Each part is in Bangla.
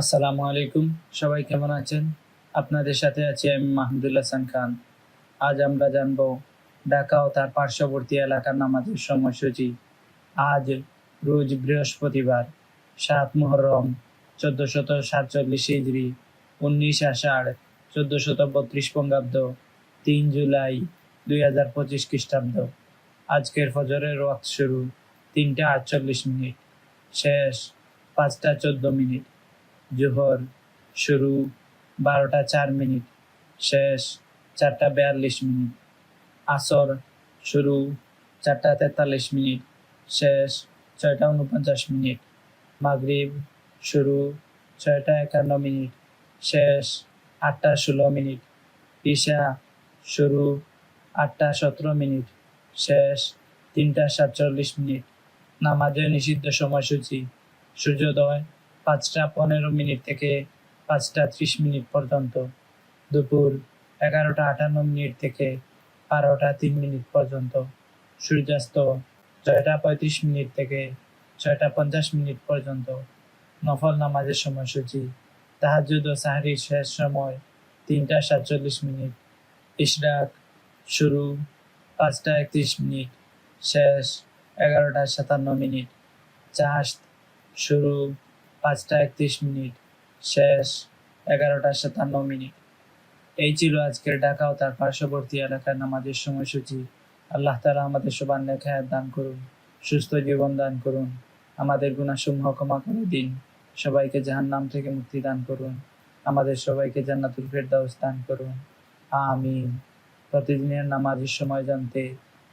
আসসালামু আলাইকুম। সবাই কেমন আছেন? আপনাদের সাথে আছি আমি মাহমুদুল্লাহ হাসান খান। আজ আমরা জানব ঢাকা ও তার পার্শ্ববর্তী এলাকার নামাজের সময়সূচি। আজ রোজ বৃহস্পতিবার, সাত মুহররম চোদ্দ শত সাতচল্লিশ ইজরি উনিশ আষাঢ় চোদ্দ শত বত্রিশ বঙ্গাব্দ, তিন জুলাই দুই হাজার পঁচিশ খ্রিস্টাব্দ। আজকের ফজরের ওয়াক্ত শুরু তিনটা আটচল্লিশ মিনিট, শেষ পাঁচটা চোদ্দ মিনিট। জোহর শুরু বারোটা চার মিনিট, শেষ চারটা বিয়াল্লিশ মিনিট, আসর শুরু চারটা তেতাল্লিশ মিনিট, শেষ ছয়টা উনপঞ্চাশ মিনিট, মাগরিব শুরু ছয়টা একান্ন মিনিট, শেষ আটটা ষোলো মিনিট, ঈশা শুরু আটটা সতেরো মিনিট, শেষ তিনটা সাতচল্লিশ মিনিট। নামাজের নিষিদ্ধ সময়সূচি, সূর্যোদয় পাঁচটা পনেরো মিনিট থেকে পাঁচটা ত্রিশ মিনিট পর্যন্ত। দুপুর এগারোটা আটান্ন মিনিট থেকে বারোটা তিন মিনিট পর্যন্ত। সূর্যাস্ত ছয়টা পঁয়ত্রিশ মিনিট থেকে ছয়টা পঞ্চাশ মিনিট পর্যন্ত। নফল নামাজের সময়সূচি। তাহাজুদ ও সাহারির শেষ সময় তিনটা সাতচল্লিশ মিনিট। ইশরাক শুরু পাঁচটা একত্রিশ মিনিট। শেষ এগারোটা সাতান্ন মিনিট। চাষ শুরু পাঁচটা একত্রিশ মিনিট, শেষ এগারোটা সাতান্ন মিনিট। এই ছিল আজকের ঢাকা ও তার পার্শ্ববর্তী এলাকার নামাজের সময়সূচি। আল্লাহ তালা আমাদের সবার নেখায়াত দান করুন, সুস্থ জীবন দান করুন, আমাদের গুণাসমূহ ক্ষমা করে দিন, সবাইকে জাহান নাম থেকে মুক্তি দান করুন, আমাদের সবাইকে জান্নাতুল ফেরদাউস দান করুন। আমিন। প্রতিদিনের নামাজের সময় জানতে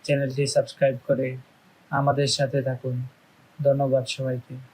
চ্যানেলটি সাবস্ক্রাইব করে আমাদের সাথে থাকুন। ধন্যবাদ সবাইকে।